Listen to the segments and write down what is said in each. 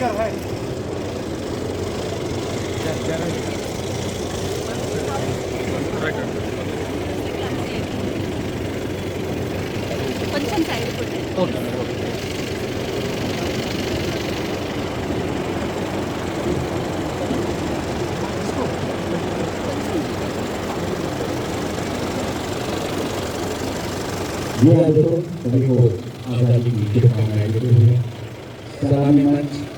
मगर है दोस्तों सभी को आज़ादी की शुभकामनाएँ देते हुए सलामी मंच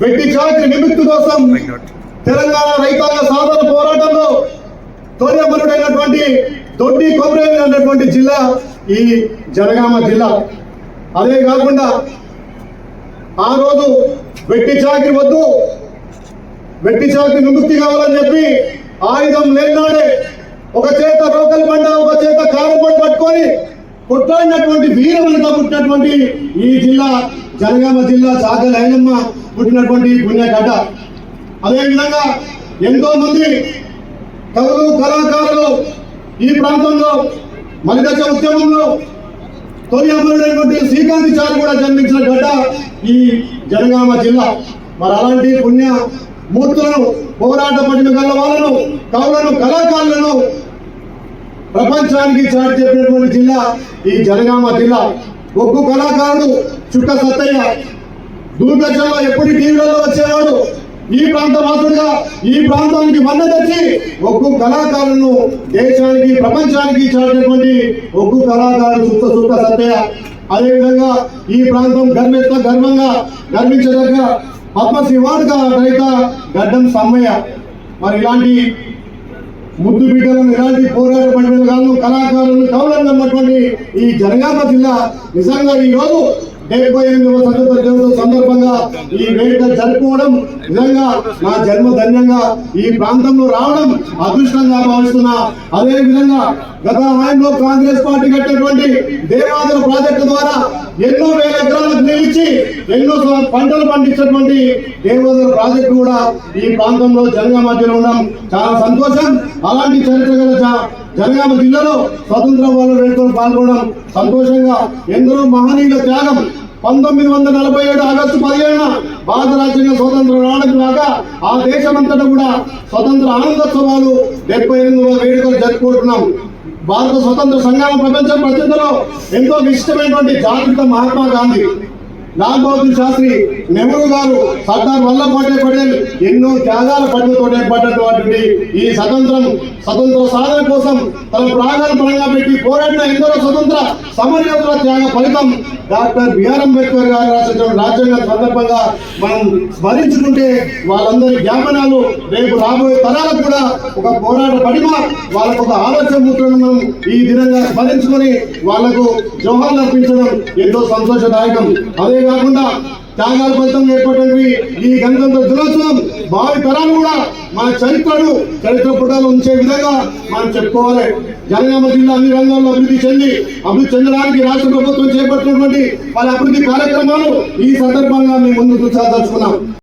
వెట్టి చాకరి నిమిత్తి కోసం తెలంగాణ రైతాంగ సాధన పోరాటంలో తొలి అమరుడైనటువంటి దొడ్డి కొమరేవి అన్నటువంటి జిల్లా ఈ జనగామ జిల్లా. అదే కాకుండా ఆ రోజు వెట్టి చాకరి వద్దు వెట్టి చాకరి నివృత్తి కావాలని చెప్పి ఆయుధం లేనాడే ఒక చేత రోకలి బండ ఒక చేత కారం పట్టుకొని కొట్లాడినటువంటి వీరవనిత పుట్టినటువంటి ఈ జిల్లా జనగామ జిల్లా చాకలి ఐలమ్మ పుట్టినటువంటి పుణ్యగడ్డ. అదేవిధంగా ఎంతో మంది కవులు కళాకారులు ఈ ప్రాంతంలో మలిదశ ఉద్యమంలో తొలి అమరుడైనటువంటి శ్రీకాంత్ చారు కూడా జన్మించిన గడ్డ ఈ జనగామ జిల్లా. మరి అలాంటి పుణ్య మూర్తులను పోరాట పడిన గల వాళ్ళను కవులను కళాకారులను ప్రపంచానికి చాటి చెప్పినటువంటి జిల్లా ఈ జనగామ జిల్లా. ఒక్కు కళాకారుడు చుట్ట సత్తయ్య. దూరదర్శన్లో ఎప్పుడు టీవీలలో వచ్చేవాడు? ఈ ప్రాంత వాసుడుగా ఈ ప్రాంతానికి మన్న తెచ్చి ఒక్కు కళాకారులను దేశానికి ప్రపంచానికి చాటినటువంటి ఒక్కు కళాకారుడు చుట్ట చుట్ట సత్తయ్య. అదేవిధంగా ఈ ప్రాంతం గర్విత గర్వంగా గర్వించదగ్గ పద్మశ్రీ వాడుగా రైత గడ్డం సమ్మయ్య. మరి ఇలాంటి ముద్దు బిడ్డలను ఎలాంటి పోరాట కాదు కళాకారులను కావాలని నమ్మటువంటి ఈ జనగామ జిల్లా నిజంగా ఈ రోజు డెబ్బై ఎనిమిదవ స్వతంత్ర సందర్భంగా ఈ వేడుక జరుపుకోవడం నిజంగా నా జన్మ ధన్యంగా ఈ ప్రాంతంలో రావడం అదృష్టంగా భావిస్తున్నా. అదే విధంగా గత హాయంలో కాంగ్రెస్ పార్టీ కట్టినటువంటి దేవాదుల ప్రాజెక్టు ద్వారా ఎన్నో వేల ఎకరాలకు నిలిచి ఎన్నో పంటలు పండించినటువంటి దేవోదర ప్రాజెక్టు కూడా ఈ ప్రాంతంలో జనగామ మధ్యలో ఉండడం చాలా సంతోషం. అలాంటి చరిత్ర గల జనగామ జిల్లాలో స్వతంత్ర వాళ్ళ పాల్గొనడం సంతోషంగా. ఎందరో మహనీయుల త్యాగం పంతొమ్మిది వందల నలభై ఏడు ఆగస్టు పదిహేనున భారత రాజ్యాంగ స్వతంత్రం రావడం కాక ఆ దేశమంతటా కూడా స్వతంత్ర ఆనందోత్సవాలు డెబ్బై ఎనిమిదవ వేడుకలు జరుపుకుంటున్నాం. భారత స్వతంత్ర సంఘాల ప్రపంచ ప్రసిద్ధిలో ఎంతో విశిష్టమైనటువంటి జాగ్రత్త మహాత్మా గాంధీ. లాల్ బహదూర్ శాస్త్రి నెహ్రూ గారు సర్దార్ వల్లభాయ్ పటేల్ ఎన్నో త్యాగాల పట్టుతో ఏర్పడినటువంటి ఈ స్వతంత్రం స్వతంత్ర సాధన కోసం తన ప్రాణాలు పరంగా పెట్టి పోరాడిన ఎందరో స్వతంత్ర సమరయోధుల త్యాగ ఫలితం డాక్టర్ బిఆర్ అంబేద్కర్ గారు రాసిన రాజ్యాంగ సందర్భంగా మనం స్మరించుకుంటే వాళ్ళందరి జ్ఞాపనాలు రేపు రాబోయే తరాలకు కూడా ఒక పోరాట పడిమ వాళ్ళకు ఒక ఆలోచన ముద్రను మనం ఈ దినంగా స్మరించుకొని వాళ్ళకు జోహార్లు అర్పించడం ఎంతో సంతోషదాయకం. అదే కాకుండా త్యాగాల ఫలితం ఏర్పడినవి ఈ గణతంత్ర దినోత్సవం భావి తరాలు కూడా మన చరిత్రను చరిత్ర పుటాలు ఉంచే విధంగా మనం చెప్పుకోవాలి. జనగామ జిల్లా అన్ని రంగాల్లో అభివృద్ధి చెంది అభివృద్ధి చెందడానికి రాష్ట్ర ప్రభుత్వం చేపట్టినటువంటి వాళ్ళ అభివృద్ధి కార్యక్రమాలు ఈ సందర్భంగా మేము ముందుకు సాధించుకున్నాం